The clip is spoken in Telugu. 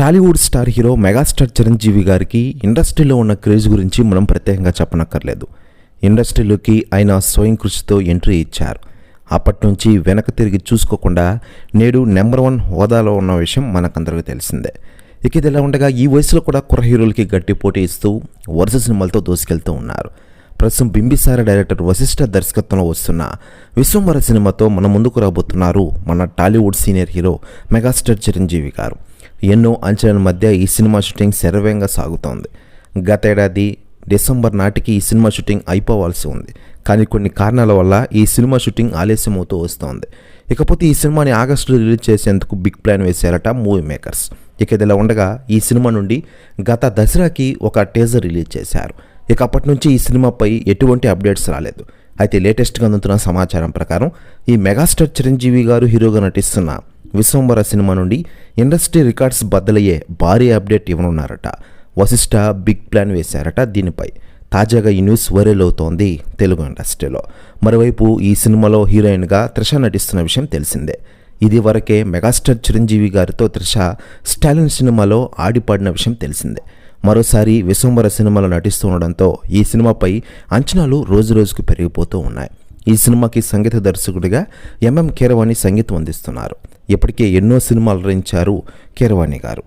Tollywood star hero megastar Chiranjeevi గారికి ఇండస్ట్రీలో ఉన్న క్రేజ్ గురించి మనం ప్రత్యేకంగా చెప్పనక్కర్లేదు. ఇండస్ట్రీలోకి ఆయన స్వయం కృషితో ఎంట్రీ ఇచ్చారు. అప్పటి నుంచి వెనక తిరిగి చూసుకోకుండా నేడు నెంబర్ వన్ హోదాలో ఉన్న విషయం మనకందరికీ తెలిసిందే. ఇక ఇది ఇలా ఉండగా ఈ వయసులో కూడా కుర్ర హీరోలకి గట్టి పోటీ ఇస్తూ వరుస సినిమాలతో దోసుకెళ్తూ ఉన్నారు. ప్రస్తుతం బింబిసార డైరెక్టర్ వశిష్ఠ దర్శకత్వంలో వస్తున్న విశ్వంవర సినిమాతో మన ముందుకు రాబోతున్నారు మన Tollywood senior hero megastar Chiranjeevi garu. ఎన్నో అంచనాల మధ్య ఈ సినిమా షూటింగ్ శరవేగంగా సాగుతోంది. గతేడాది డిసెంబర్ నాటికి ఈ సినిమా షూటింగ్ అయిపోవాల్సి ఉంది. కానీ కొన్ని కారణాల వల్ల ఈ సినిమా షూటింగ్ ఆలస్యమవుతూ వస్తోంది. ఇకపోతే ఈ సినిమాని ఆగస్టులో రిలీజ్ చేసేందుకు బిగ్ ప్లాన్ వేశారట మూవీ మేకర్స్. ఇక ఇదిలా ఉండగా ఈ సినిమా నుండి గత దసరాకి ఒక టేజర్ రిలీజ్ చేశారు. ఇక అప్పటి నుంచి ఈ సినిమాపై ఎటువంటి అప్డేట్స్ రాలేదు. అయితే లేటెస్ట్గా అందుతున్న సమాచారం ప్రకారం ఈ మెగాస్టార్ చిరంజీవి గారు హీరోగా నటిస్తున్న విశ్వంబర సినిమా నుండి ఇండస్ట్రీ రికార్డ్స్ బద్దలయ్యే భారీ అప్డేట్ ఇవ్వనున్నారట. వశిష్ట బిగ్ ప్లాన్ వేశారట దీనిపై. తాజాగా ఈ న్యూస్ వైరల్ అవుతోంది తెలుగు ఇండస్ట్రీలో. మరోవైపు ఈ సినిమాలో హీరోయిన్గా త్రిష నటిస్తున్న విషయం తెలిసిందే. ఇది వరకే మెగాస్టార్ చిరంజీవి గారితో త్రిష స్టాలిన్ సినిమాలో ఆడిపాడిన విషయం తెలిసిందే. మరోసారి విశ్వంబర సినిమాలో నటిస్తూ ఉండడంతో ఈ సినిమాపై అంచనాలు రోజు రోజుకు పెరిగిపోతూ ఉన్నాయి. ఈ సినిమాకి సంగీత దర్శకుడిగా ఎంఎం కీరవాణి సంగీతం అందిస్తున్నారు. ఇప్పటికే ఎన్నో సినిమాలు రచించారు కీరవాణి గారు.